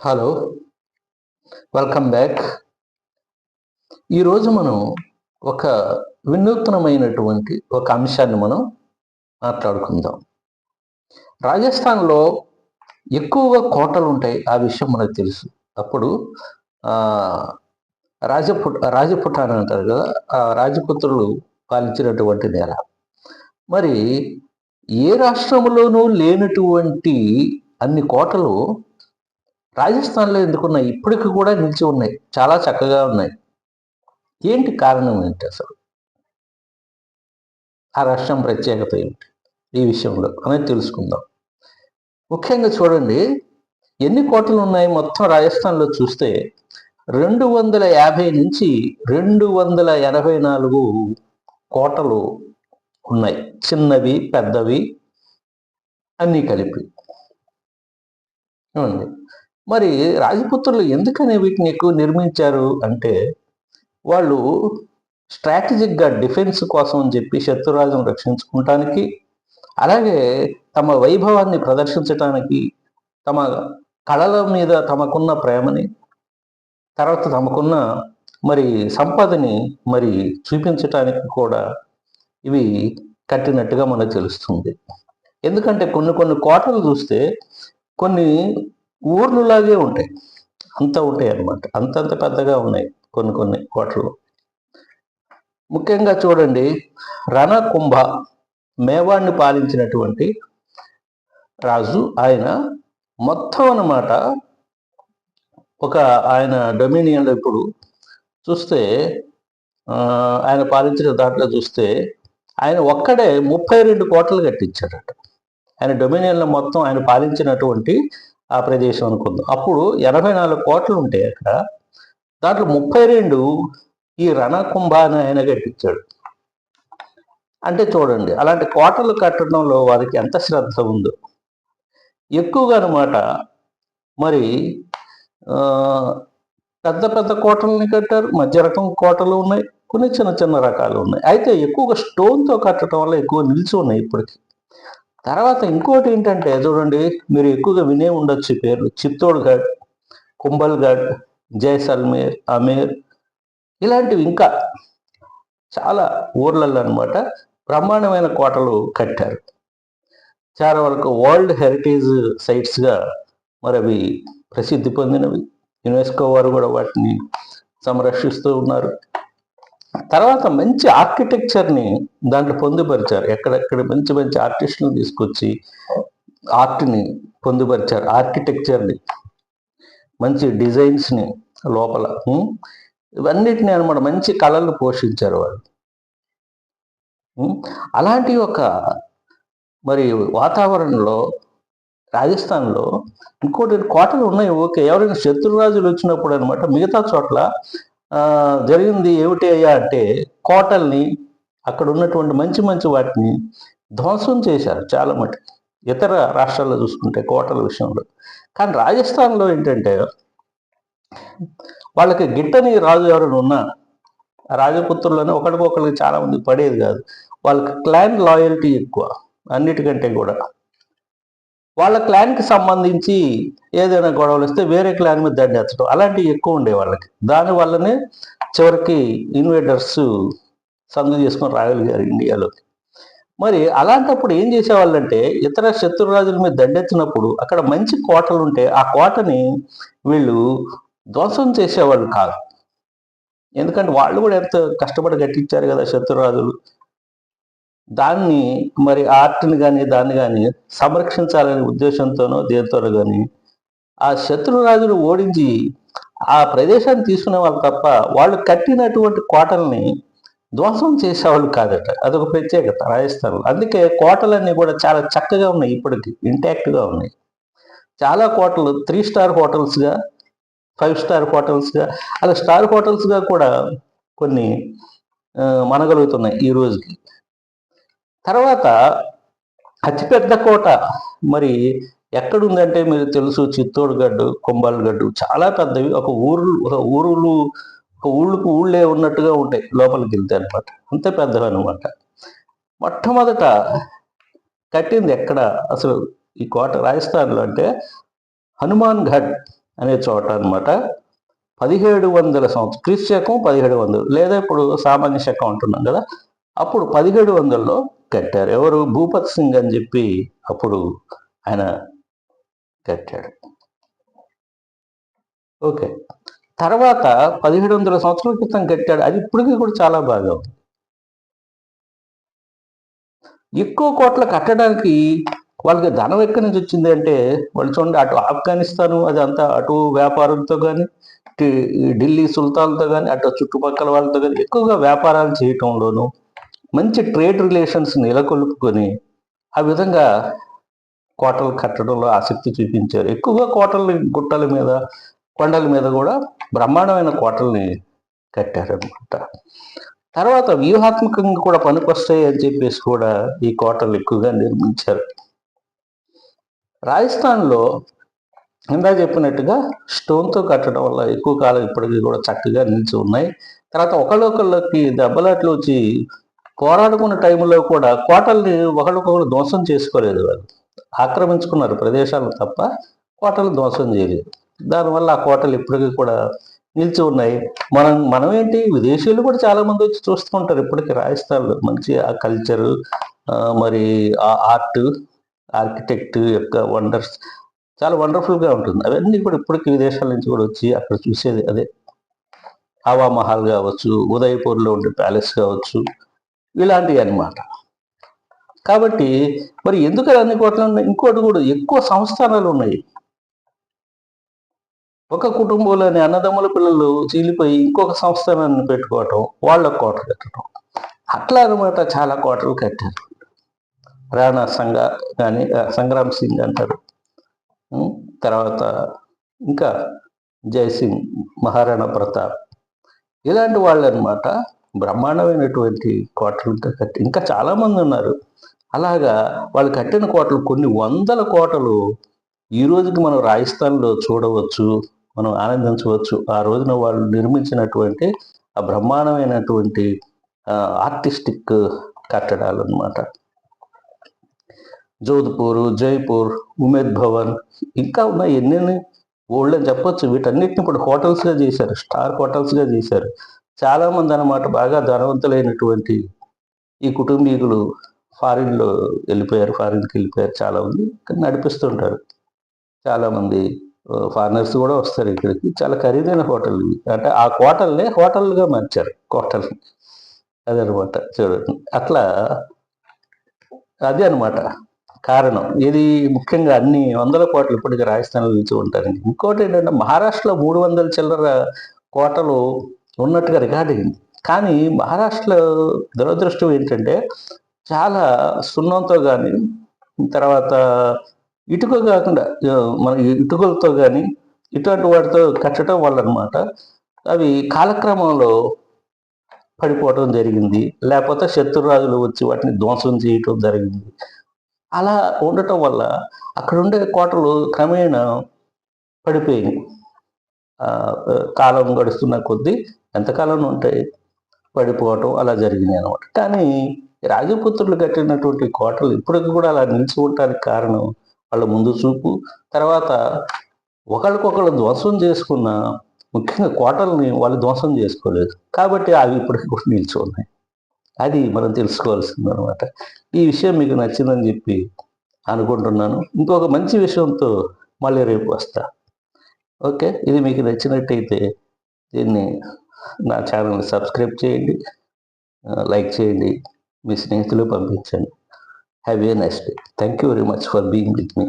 Hello welcome back ఈరోజు మనం ఒక వినూత్నమైనటువంటి ఒక అంశాన్ని మనం మాట్లాడుకుందాం. రాజస్థాన్లో ఎక్కువగా కోటలు ఉంటాయి ఆ విషయం మనకు తెలుసు. అప్పుడు రాజపుట్ రాజపుటాన్ అంటారు కదా ఆ రాజపుత్రులు పాలించినటువంటి నేల. మరి ఏ రాష్ట్రంలోనూ లేనటువంటి అన్ని కోటలు రాజస్థాన్లో ఎందుకున్నాయి? ఇప్పటికి కూడా నిలిచి ఉన్నాయి. చాలా చక్కగా ఉన్నాయి. ఏంటి కారణం ఏంటి అసలు? ఆ రాష్ట్రం ప్రత్యేకత ఏమిటి? ఈ విషయంలో అనేది తెలుసుకుందాం. ముఖ్యంగా చూడండి ఎన్ని కోటలు ఉన్నాయి మొత్తం రాజస్థాన్లో చూస్తే రెండు వందల యాభై నుంచి రెండు వందల ఎనభై నాలుగు కోటలు ఉన్నాయి. చిన్నవి పెద్దవి అన్నీ కలిపి. ఏమండి? మరి రాజపుత్రులు ఎందుకని వీటిని ఎక్కువ నిర్మించారు అంటే వాళ్ళు స్ట్రాటజిక్గా డిఫెన్స్ కోసం అని చెప్పి శత్రురాజును రక్షించుకోవటానికి అలాగే తమ వైభవాన్ని ప్రదర్శించటానికి తమ కళల మీద తమకున్న ప్రేమని తర్వాత తమకున్న మరి సంపదని మరి చూపించటానికి కూడా ఇవి కట్టినట్టుగా మనకు తెలుస్తుంది. ఎందుకంటే కొన్ని కొన్ని కోటలు చూస్తే కొన్ని ఊర్లులాగే ఉంటాయి. అంత ఉంటాయి అన్నమాట. అంతంత పెద్దగా ఉన్నాయి కొన్ని కొన్ని కోటలు. ముఖ్యంగా చూడండి రణకుంభ మేవాడిని పాలించినటువంటి రాజు ఆయన మొత్తం అన్నమాట ఒక ఆయన డొమినియన్లో ఇప్పుడు చూస్తే ఆయన పాలించిన దాంట్లో చూస్తే ఆయన ఒక్కడే ముప్పై రెండు కోటలు కట్టించాడట. ఆయన డొమినియన్లో మొత్తం ఆయన పాలించినటువంటి ఆ ప్రదేశం అనుకుందాం. అప్పుడు ఎనభై నాలుగు కోట్లు ఉంటాయి అక్కడ దాంట్లో ముప్పై రెండు ఈ రణకుంభ అని ఆయన కట్టించాడు అంటే చూడండి అలాంటి కోటలు కట్టడంలో వారికి ఎంత శ్రద్ధ ఉందో. ఎక్కువగా అనమాట మరి పెద్ద పెద్ద కోటలని కట్టారు మధ్య రకం కోటలు ఉన్నాయి కొన్ని చిన్న చిన్న రకాలు ఉన్నాయి. అయితే ఎక్కువగా స్టోన్తో కట్టడం వల్ల ఎక్కువ నిలిచి ఉన్నాయి ఇప్పటికి. తర్వాత ఇంకోటి ఏంటంటే చూడండి మీరు ఎక్కువగా వినే ఉండొచ్చు పేర్లు. చిత్తోడ్గఢ్ కుంభల్గఢ్ జైసల్మేర్ అమేర్ ఇలాంటివి ఇంకా చాలా ఊర్లలో అనమాట బ్రహ్మాండమైన కోటలు కట్టారు. చాలా వరకు వరల్డ్ హెరిటేజ్ సైట్స్గా మరి అవి ప్రసిద్ధి పొందినవి. యునెస్కో వారు కూడా వాటిని సంరక్షిస్తూ ఉన్నారు. తర్వాత మంచి ఆర్కిటెక్చర్ని దాంట్లో పొందుపరిచారు. ఎక్కడెక్కడ మంచి మంచి ఆర్టిస్టులను తీసుకొచ్చి ఆర్ట్ని పొందుపరిచారు. ఆర్కిటెక్చర్ని మంచి డిజైన్స్ని లోపల ఇవన్నిటిని అనమాట మంచి కళలు పోషించారు వాళ్ళు. అలాంటి ఒక మరి వాతావరణంలో రాజస్థాన్లో ఇంకోటి కోటలు ఉన్నాయి. ఓకే ఎవరైనా శత్రురాజులు వచ్చినప్పుడు అనమాట మిగతా చోట్ల జరిగింది ఏమిటి అయ్యా అంటే కోటల్ని అక్కడ ఉన్నటువంటి మంచి మంచి వాటిని ధ్వంసం చేశారు చాలా మటుకు. ఇతర రాష్ట్రాల్లో చూసుకుంటే కోటల విషయంలో. కానీ రాజస్థాన్లో ఏంటంటే వాళ్ళకి గిట్టని రాజు ఎవరైనా ఉన్నా రాజపుత్రుల్లోనే రాజపుత్రులని ఒకరికొకరికి చాలామంది పడేది కాదు. వాళ్ళకి క్లాన్ లాయల్టీ ఎక్కువ అన్నిటికంటే కూడా. వాళ్ళ క్లాన్కి సంబంధించి ఏదైనా గొడవలు వస్తే వేరే క్లాన్ మీద దండెత్తడం. అలాంటివి ఎక్కువ ఉండే వాళ్ళకి. దాని వల్లనే చివరికి ఇన్వేటర్స్ సందు చేసుకొని రాగలిగారు ఇండియాలోకి. మరి అలాంటప్పుడు ఏం చేసేవాళ్ళంటే ఇతర శత్రురాజుల మీద దండెత్తినప్పుడు అక్కడ మంచి కోటలు ఉంటే ఆ కోటని వీళ్ళు ధ్వంసం చేసేవాళ్ళు కాదు. ఎందుకంటే వాళ్ళు కూడా ఎంత కష్టపడి కట్టించారు కదా శత్రురాజులు. దాన్ని మరి ఆర్ట్ని కానీ దాన్ని కానీ సంరక్షించాలనే ఉద్దేశంతోనో దేనితోనో కానీ ఆ శత్రురాజును ఓడించి ఆ ప్రదేశాన్ని తీసుకునే వాళ్ళు తప్ప వాళ్ళు కట్టినటువంటి కోటల్ని ధ్వంసం చేసేవాళ్ళు కాదట. అదొక ప్రత్యేకత రాజస్థాన్లో. అందుకే కోటలన్నీ కూడా చాలా చక్కగా ఉన్నాయి ఇప్పటికి ఇంటాక్ట్గా ఉన్నాయి. చాలా కోటలు త్రీ స్టార్ హోటల్స్గా ఫైవ్ స్టార్ హోటల్స్గా అలా స్టార్ హోటల్స్గా కూడా కొన్ని మనగలుగుతున్నాయి ఈ రోజుకి. తర్వాత అతిపెద్ద కోట. మరి ఎక్కడుందంటే మీరు తెలుసు చిత్తోడ్గడ్డు కొంబాలగడ్డు చాలా పెద్దవి. ఒక ఊరు ఒక ఊరులు ఒక ఊళ్ళకు ఊళ్ళే ఉన్నట్టుగా ఉంటాయి లోపలికి వెళ్తే అనమాట అంత పెద్దవి అనమాట మొట్టమొదట కట్టింది ఎక్కడ? అసలు ఈ కోట రాజస్థాన్లో అంటే హనుమాన్ ఘడ్ అనే చోట అనమాట పదిహేడు వందల సంవత్సరం క్రీస్తు శకం పదిహేడు వందలు లేదా ఇప్పుడు సామాన్య శకం అంటున్నాం కదా. అప్పుడు పదిహేడు వందల్లో కట్టారు. ఎవరు? భూపత్ సింగ్ అని చెప్పి అప్పుడు ఆయన కట్టాడు. ఓకే. తర్వాత పదిహేడు వందల సంవత్సరాల క్రితం కట్టాడు. అది ఇప్పటికీ కూడా చాలా బాగా ఉంది. ఎక్కువ కోట్ల కట్టడానికి వాళ్ళకి ధనం ఎక్కడి నుంచి వచ్చింది అంటే వాళ్ళు చూడండి అటు ఆఫ్ఘనిస్తాను అది అంతా అటు వ్యాపారంతో కానీ ఢిల్లీ సుల్తాన్తో కానీ అటు చుట్టుపక్కల వాళ్ళతో కానీ ఎక్కువగా వ్యాపారాలు చేయటంలోనూ మంచి ట్రేడ్ రిలేషన్స్ నెలకొల్పుకొని ఆ విధంగా కోటలు కట్టడంలో ఆసక్తి చూపించారు. ఎక్కువగా కోటలు గుట్టల మీద కొండల మీద కూడా బ్రహ్మాండమైన కోటల్ని కట్టారనమాట తర్వాత వ్యూహాత్మకంగా కూడా పనికొస్తాయి అని చెప్పేసి కూడా ఈ కోటలు ఎక్కువగా నిర్మించారు. రాజస్థాన్లో ఇందా చెప్పినట్టుగా స్టోన్తో కట్టడం వల్ల ఎక్కువ కాలం ఇప్పటికీ కూడా చక్కగా నిలిచి ఉన్నాయి. తర్వాత ఒకళ్ళొకళ్ళకి దెబ్బలాట్లు వచ్చి పోరాడుకున్న టైంలో కూడా కోటల్ని ఒకళ్ళకొకళ్ళు ధ్వంసం చేసుకోలేదు వాళ్ళు. ఆక్రమించుకున్నారు ప్రదేశాలను తప్ప కోటలు ధ్వంసం చేయలేదు. దానివల్ల ఆ కోటలు ఇప్పటికీ కూడా నిలిచి ఉన్నాయి. మనం మనం ఏంటి విదేశీయులు కూడా చాలామంది వచ్చి చూస్తూ ఉంటారు ఇప్పటికీ రాజస్థాన్లో మంచి ఆ కల్చరు మరి ఆ ఆర్ట్ ఆర్కిటెక్ట్ యొక్క వండర్స్ చాలా వండర్ఫుల్గా ఉంటుంది. అవన్నీ కూడా ఇప్పటికీ విదేశాల నుంచి కూడా వచ్చి అక్కడ చూసేది అదే. హవామహల్ కావచ్చు ఉదయపూర్లో ఉండే ప్యాలెస్ కావచ్చు ఇలాంటివి అనమాట కాబట్టి మరి ఎందుకు అన్ని కోట్లు ఉన్నాయి? ఇంకోటి కూడా ఎక్కువ సంస్థానాలు ఉన్నాయి. ఒక కుటుంబంలోని అన్నదమ్ముల పిల్లలు చీలిపోయి ఇంకొక సంస్థానాన్ని పెట్టుకోవటం వాళ్ళ కోటలు కట్టడం. అట్లా అనమాట చాలా కోటలు కట్టారు. రాణా సంఘ కానీ సంగ్రామ్ సింగ్ అంటారు. తర్వాత ఇంకా జయసింగ్ మహారాణా ప్రతాప్. ఇలాంటి వాళ్ళు అనమాట బ్రహ్మాండమైనటువంటి కోటలు కట్టి ఇంకా చాలామంది ఉన్నారు. అలాగా వాళ్ళు కట్టిన కోటలు కొన్ని వందల కోటలు ఈ రోజుకి మనం రాజస్థాన్లో చూడవచ్చు మనం ఆనందించవచ్చు. ఆ రోజున వాళ్ళు నిర్మించినటువంటి ఆ బ్రహ్మాండమైనటువంటి ఆర్టిస్టిక్ కట్టడాలు అనమాట జోధ్పూర్ జైపూర్ ఉమేద్ భవన్ ఇంకా ఉన్నాయి ఎన్నెన్ని? ఓల్డ్ అని చెప్పొచ్చు. వీటన్నిటిని ఇప్పుడు హోటల్స్గా చేశారు. స్టార్ హోటల్స్గా చేశారు. చాలామంది అనమాట బాగా ధనవంతులైనటువంటి ఈ కుటుంబీకులు ఫారిన్లో వెళ్ళిపోయారు ఫారిన్కి వెళ్ళిపోయారు చాలామంది కానీ నడిపిస్తుంటారు. చాలామంది ఫారినర్స్ కూడా వస్తారు ఇక్కడికి. చాలా ఖరీదైన హోటల్ అంటే ఆ హోటల్నే హోటల్గా మార్చారు హోటల్ని అదనమాట చూడండి. అట్లా అదే అనమాట కారణం. ఇది ముఖ్యంగా అన్ని వందల కోట్లు ఇప్పటికీ రాజస్థాన్లో నిలిచి ఉంటారు ఇంకోటి ఏంటంటే మహారాష్ట్రలో మూడు వందల చిల్లర కోటలు ఉన్నట్టుగా రికార్డ్ అయింది కానీ మహారాష్ట్రలో దురదృష్టం ఏంటంటే చాలా సున్నంతో కానీ తర్వాత ఇటుక కాకుండా మన ఇటుకలతో కానీ ఇటువంటి వాటితో కట్టడం వల్ల అనమాట అవి కాలక్రమంలో పడిపోవడం జరిగింది. లేకపోతే శత్రురాజులు వచ్చి వాటిని ధ్వంసం చేయటం జరిగింది. అలా ఉండటం వల్ల అక్కడ ఉండే కోటలు క్రమేణా పడిపోయినాయి. కాలం గడుస్తున్న కొద్దీ ఎంతకాలం ఉంటాయి పడిపోవటం అలా జరిగినాయి అనమాట కానీ రాజపుత్రులు కట్టినటువంటి కోటలు ఇప్పటికి కూడా అలా నిలిచి ఉండటానికి కారణం వాళ్ళ ముందు చూపు. తర్వాత ఒకరికొకరు ధ్వంసం చేసుకున్న ముఖ్యంగా కోటల్ని వాళ్ళు ధ్వంసం చేసుకోలేదు. కాబట్టి అవి ఇప్పటికి కూడా నిలిచి ఉన్నాయి. అది మనం తెలుసుకోవాల్సింది అనమాట ఈ విషయం మీకు నచ్చిందని చెప్పి అనుకుంటున్నాను. ఇంకొక మంచి విషయంతో మళ్ళీ రేపు వస్తాను ఓకే ఇది మీకు నచ్చినట్టయితే దీన్ని నా ఛానల్ని సబ్స్క్రైబ్ చేయండి లైక్ చేయండి మీ స్నేహితులు పంపించండి. Have a next day thank you very much for being with me